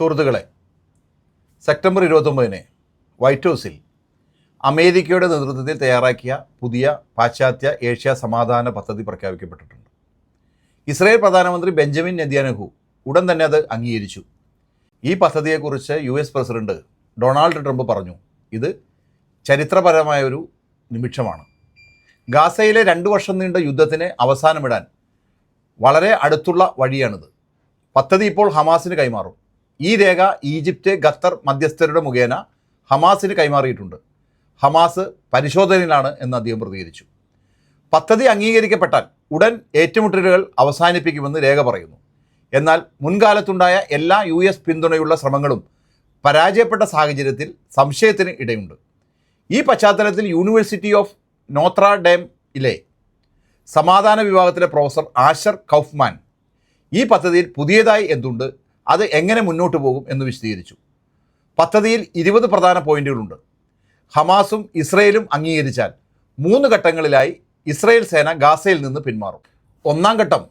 സുഹൃത്തുക്കളെ September ഇരുപത്തൊമ്പതിന് white ഹൗസിൽ അമേരിക്കയുടെ നേതൃത്വത്തിൽ തയ്യാറാക്കിയ പുതിയ പാശ്ചാത്യ ഏഷ്യ സമാധാന പദ്ധതി പ്രഖ്യാപിക്കപ്പെട്ടിട്ടുണ്ട്. ഇസ്രായേൽ പ്രധാനമന്ത്രി ബെഞ്ചമിൻ നെതിയാനഹു ഉടൻ തന്നെ അത് അംഗീകരിച്ചു. ഈ പദ്ധതിയെക്കുറിച്ച് U S president Donald Trump പറഞ്ഞു. ഇത് ചരിത്രപരമായ ഒരു നിമിഷമാണ്. ഗാസയിലെ രണ്ട് വർഷം നീണ്ട യുദ്ധത്തിന് അവസാനമിടാൻ വളരെ അടുത്തുള്ള വഴിയാണിത്. പദ്ധതി ഇപ്പോൾ ഹമാസിന് കൈമാറും. ഈ രേഖ ഈജിപ്റ്റ് ഖത്തർ മധ്യസ്ഥരുടെ മുഖേന ഹമാസിന് കൈമാറിയിട്ടുണ്ട്. ഹമാസ് പരിശോധനയിലാണ് എന്ന് അദ്ദേഹം പ്രതികരിച്ചു. പദ്ധതി അംഗീകരിക്കപ്പെട്ടാൽ ഉടൻ ഏറ്റുമുട്ടലുകൾ അവസാനിപ്പിക്കുമെന്ന് രേഖ പറയുന്നു. എന്നാൽ മുൻകാലത്തുണ്ടായ എല്ലാ യു എസ് പിന്തുണയുള്ള ശ്രമങ്ങളും പരാജയപ്പെട്ട സാഹചര്യത്തിൽ സംശയത്തിന് ഇടയുണ്ട്. ഈ പശ്ചാത്തലത്തിൽ യൂണിവേഴ്സിറ്റി ഓഫ് നോത്ര ഇലെ സമാധാന വിഭാഗത്തിലെ പ്രൊഫസർ ആഷർ കൗഫ്മാൻ ഈ പദ്ധതിയിൽ പുതിയതായി എന്തുണ്ട്? അത് എങ്ങനെ മുന്നോട്ട് പോകും എന്ന് വിശദീകരിച്ചു. പദ്ധതിയിൽ ഇരുപത് പ്രധാന പോയിന്റുകളുണ്ട്. ഹമാസും ഇസ്രയേലും അംഗീകരിച്ചാൽ മൂന്ന് ഘട്ടങ്ങളിലായി ഇസ്രയേൽ സേന ഗാസയിൽ നിന്ന് പിന്മാറും. ഒന്നാം ഘട്ടം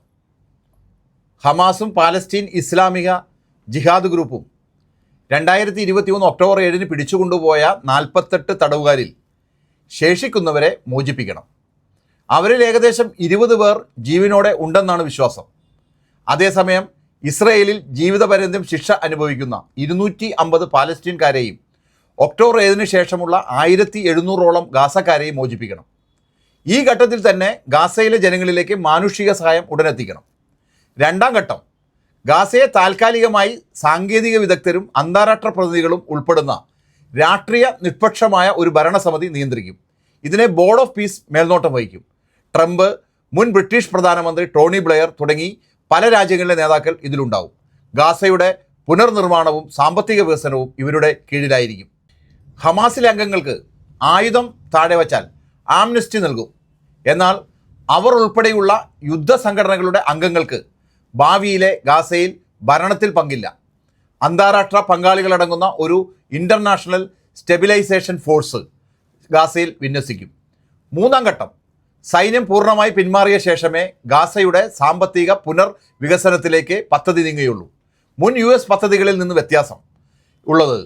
ഹമാസും പാലസ്തീൻ ഇസ്ലാമിക ജിഹാദ് ഗ്രൂപ്പും രണ്ടായിരത്തി ഇരുപത്തി മൂന്ന് ഒക്ടോബർ ഏഴിന് പിടിച്ചുകൊണ്ടുപോയ നാൽപ്പത്തെട്ട് തടവുകാരിൽ ശേഷിക്കുന്നവരെ മോചിപ്പിക്കണം. അവരിൽ ഏകദേശം ഇരുപത് പേർ ജീവനോടെ ഉണ്ടെന്നാണ് വിശ്വാസം. അതേസമയം ഇസ്രയേലിൽ ജീവിതപര്യന്തം ശിക്ഷ അനുഭവിക്കുന്ന ഇരുന്നൂറ്റി അമ്പത് പാലസ്റ്റീൻകാരെയും ഒക്ടോബർ ഏഴിന് ശേഷമുള്ള ആയിരത്തി എഴുന്നൂറോളം ഗാസക്കാരെയും മോചിപ്പിക്കണം. ഈ ഘട്ടത്തിൽ തന്നെ ഗാസയിലെ ജനങ്ങളിലേക്ക് മാനുഷിക സഹായം ഉടനെത്തിക്കണം. രണ്ടാം ഘട്ടം ഗാസയെ താൽക്കാലികമായി സാങ്കേതിക വിദഗ്ധരും അന്താരാഷ്ട്ര പ്രതിനിധികളും ഉൾപ്പെടുന്ന രാഷ്ട്രീയ നിഷ്പക്ഷമായ ഒരു ഭരണസമിതി നിയന്ത്രിക്കും. ഇതിനെ ബോർഡ് ഓഫ് പീസ് മേൽനോട്ടം വഹിക്കും. ട്രംപ് മുൻ ബ്രിട്ടീഷ് പ്രധാനമന്ത്രി ടോണി ബ്ലെയർ തുടങ്ങി പല രാജ്യങ്ങളിലെ നേതാക്കൾ ഇതിലുണ്ടാവും. ഗാസയുടെ പുനർനിർമ്മാണവും സാമ്പത്തിക വികസനവും ഇവരുടെ കീഴിലായിരിക്കും. ഹമാസിലെ അംഗങ്ങൾക്ക് ആയുധം താഴെ വച്ചാൽ ആംനസ്റ്റി നൽകും. എന്നാൽ അവർ ഉൾപ്പെടെയുള്ള യുദ്ധ സംഘടനകളുടെ അംഗങ്ങൾക്ക് ഭാവിയിലെ ഗാസയിൽ ഭരണത്തിൽ പങ്കില്ല. അന്താരാഷ്ട്ര പങ്കാളികളടങ്ങുന്ന ഒരു ഇന്റർനാഷണൽ സ്റ്റെബിലൈസേഷൻ ഫോഴ്സ് ഗാസയിൽ വിന്യസിക്കും. മൂന്നാം ഘട്ടം സൈന്യം പൂർണമായി പിന്മാറിയ ശേഷമേ ഗാസയുടെ സാമ്പത്തിക പുനർ വികസനത്തിലേക്ക് പദ്ധതി നീങ്ങുകയുള്ളൂ. മുൻ യു എസ് പദ്ധതികളിൽ നിന്ന് വ്യത്യാസം ഉള്ളത്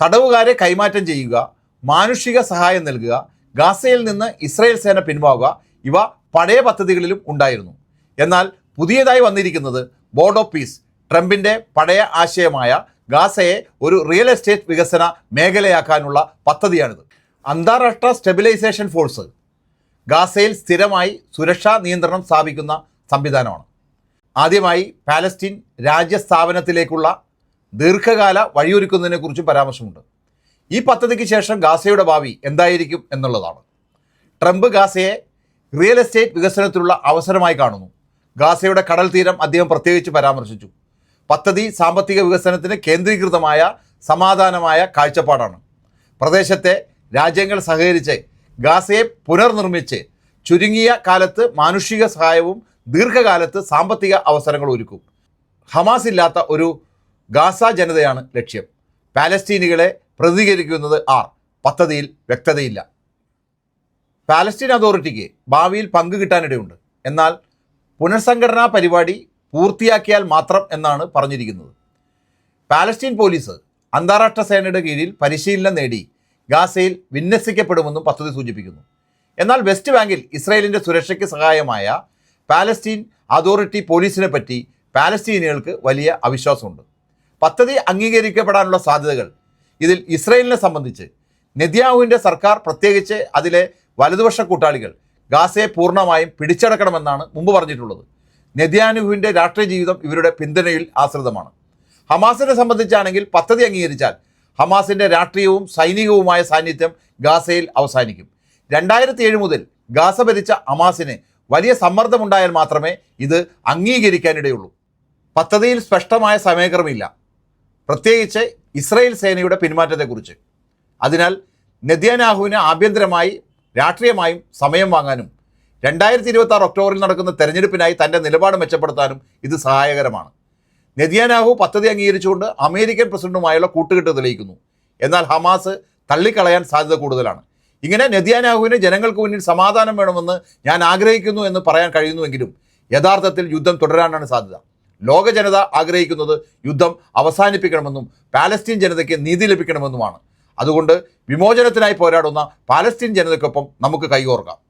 തടവുകാരെ കൈമാറ്റം ചെയ്യുക മാനുഷിക സഹായം നൽകുക ഗാസയിൽ നിന്ന് ഇസ്രായേൽ സേന പിൻവാങ്ങുക ഇവ പഴയ പദ്ധതികളിലും ഉണ്ടായിരുന്നു. എന്നാൽ പുതിയതായി വന്നിരിക്കുന്നത് ബോർഡ് ഓഫ് പീസ് ട്രംപിന്റെ പഴയ ആശയമായ ഗാസയെ ഒരു റിയൽ എസ്റ്റേറ്റ് വികസന മേഖലയാക്കാനുള്ള പദ്ധതിയാണിത്. അന്താരാഷ്ട്ര സ്റ്റെബിലൈസേഷൻ ഫോഴ്സ് ഗാസയിൽ സ്ഥിരമായി സുരക്ഷാ നിയന്ത്രണം സ്ഥാപിക്കുന്ന സംവിധാനമാണ്. ആദ്യമായി പാലസ്തീൻ രാജ്യസ്ഥാപനത്തിലേക്കുള്ള ദീർഘകാല വഴിയൊരുക്കുന്നതിനെക്കുറിച്ചും പരാമർശമുണ്ട്. ഈ പദ്ധതിക്ക് ശേഷം ഗാസയുടെ ഭാവി എന്തായിരിക്കും എന്നുള്ളതാണ്. ട്രംപ് ഗാസയെ റിയൽ എസ്റ്റേറ്റ് വികസനത്തിനുള്ള അവസരമായി കാണുന്നു. ഗാസയുടെ കടൽ തീരം അദ്ദേഹം പ്രത്യേകിച്ച് പരാമർശിച്ചു. പദ്ധതി സാമ്പത്തിക വികസനത്തിന് കേന്ദ്രീകൃതമായ സമാധാനമായ കാഴ്ചപ്പാടാണ്. പ്രദേശത്തെ രാജ്യങ്ങൾ സഹകരിച്ച് ഗാസയെ പുനർനിർമ്മിച്ച് ചുരുങ്ങിയ കാലത്ത് മാനുഷിക സഹായവും ദീർഘകാലത്ത് സാമ്പത്തിക അവസരങ്ങളും ഒരുക്കും. ഹമാസ് ഇല്ലാത്ത ഒരു ഗാസ ജനതയാണ് ലക്ഷ്യം. പാലസ്തീനികളെ പ്രതികരിക്കുന്നത് ആർ? പദ്ധതിയിൽ വ്യക്തതയില്ല. പാലസ്തീൻ അതോറിറ്റിക്ക് ഭാവിയിൽ പങ്ക് കിട്ടാനിടയുണ്ട്. എന്നാൽ പുനഃസംഘടനാ പരിപാടി പൂർത്തിയാക്കിയാൽ മാത്രം എന്നാണ് പറഞ്ഞിരിക്കുന്നത്. പാലസ്തീൻ പോലീസ് അന്താരാഷ്ട്ര സേനയുടെ കീഴിൽ പരിശീലനം നേടി ഗാസയിൽ വിന്യസിക്കപ്പെടുമെന്നും പദ്ധതി സൂചിപ്പിക്കുന്നു. എന്നാൽ വെസ്റ്റ് ബാങ്കിൽ ഇസ്രായേലിന്റെ സുരക്ഷയ്ക്ക് സഹായമായ പാലസ്തീൻ അതോറിറ്റി പോലീസിനെ പറ്റി പാലസ്തീനികൾക്ക് വലിയ അവിശ്വാസമുണ്ട്. പദ്ധതി അംഗീകരിക്കപ്പെടാനുള്ള സാധ്യതകൾ ഇതിൽ ഇസ്രയേലിനെ സംബന്ധിച്ച് നെതിയാഹുവിന്റെ സർക്കാർ പ്രത്യേകിച്ച് അതിലെ വലതുപക്ഷ കൂട്ടാളികൾ ഗാസയെ പൂർണമായും പിടിച്ചടക്കണമെന്നാണ് മുമ്പ് പറഞ്ഞിട്ടുള്ളത്. നെതിയാനുഹുവിന്റെ രാഷ്ട്രീയ ജീവിതം ഇവരുടെ പിന്തുണയിൽ ആശ്രിതമാണ്. ഹമാസിനെ സംബന്ധിച്ചാണെങ്കിൽ പദ്ധതി അംഗീകരിച്ചാൽ ഹമാസിന്റെ രാഷ്ട്രീയവും സൈനികവുമായ സാന്നിധ്യം ഗാസയിൽ അവസാനിക്കും. രണ്ടായിരത്തി ഏഴ് മുതൽ ഗാസ ഭരിച്ച ഹമാസിന് വലിയ സമ്മർദ്ദമുണ്ടായാൽ മാത്രമേ ഇത് അംഗീകരിക്കാനിടയുള്ളൂ. പദ്ധതിയിൽ സ്പഷ്ടമായ സമയക്രമമില്ല. പ്രത്യേകിച്ച് ഇസ്രയേൽ സേനയുടെ പിന്മാറ്റത്തെക്കുറിച്ച്. അതിനാൽ നെദ്യാനാഹുവിന് ആഭ്യന്തരമായി രാഷ്ട്രീയമായും സമയം വാങ്ങാനും രണ്ടായിരത്തി ഇരുപത്തി ഒക്ടോബറിൽ നടക്കുന്ന തെരഞ്ഞെടുപ്പിനായി തന്റെ നിലപാട് മെച്ചപ്പെടുത്താനും ഇത് സഹായകരമാണ്. നെതിയാനാഹു പദ്ധതി അംഗീകരിച്ചുകൊണ്ട് അമേരിക്കൻ പ്രസിഡന്റുമായുള്ള കൂട്ടുകെട്ട് തെളിയിക്കുന്നു. എന്നാൽ ഹമാസ് തള്ളിക്കളയാൻ സാധ്യത കൂടുതലാണ്. ഇങ്ങനെ നെതിയാനാഹുവിന് ജനങ്ങൾക്ക് മുന്നിൽ സമാധാനം വേണമെന്ന് ഞാൻ ആഗ്രഹിക്കുന്നു എന്ന് പറയാൻ കഴിയുന്നുവെങ്കിലും യഥാർത്ഥത്തിൽ യുദ്ധം തുടരാനാണ് സാധ്യത. ലോക ജനത ആഗ്രഹിക്കുന്നത് യുദ്ധം അവസാനിപ്പിക്കണമെന്നും പാലസ്തീൻ ജനതയ്ക്ക് നീതി ലഭിക്കണമെന്നുമാണ്. അതുകൊണ്ട് വിമോചനത്തിനായി പോരാടുന്ന പാലസ്തീൻ ജനതയ്ക്കൊപ്പം നമുക്ക് കൈകോർക്കാം.